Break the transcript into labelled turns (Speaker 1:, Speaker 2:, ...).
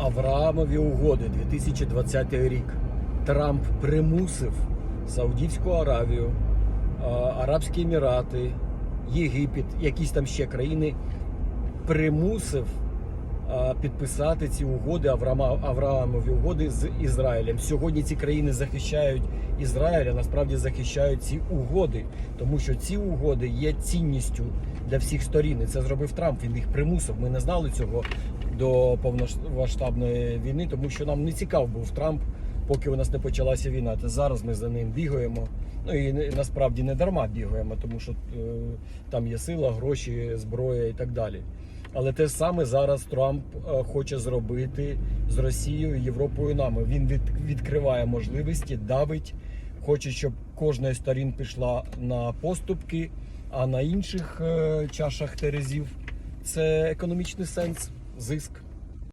Speaker 1: Авраамові угоди 2020 рік. Трамп примусив Саудівську Аравію, Арабські Емірати, Єгипет, якісь там ще країни примусив підписати ці угоди, Авраамові угоди з Ізраїлем. Сьогодні ці країни захищають Ізраїль, а насправді захищають ці угоди, тому що ці угоди є цінністю для всіх сторін. І це зробив Трамп. Він їх примусив. Ми не знали цього до повномасштабної війни, тому що нам не цікав був Трамп, поки у нас не почалася війна. Та зараз ми за ним бігаємо. Ну і насправді не дарма бігаємо, тому що е, там є сила, гроші, зброя і так далі. Але те саме зараз Трамп е, хоче зробити з Росією, Європою нами. Він від, відкриває можливості, давить, хоче, щоб кожна з сторін пішла на поступки, а на інших е, чашах терезів це економічний сенс, зиск.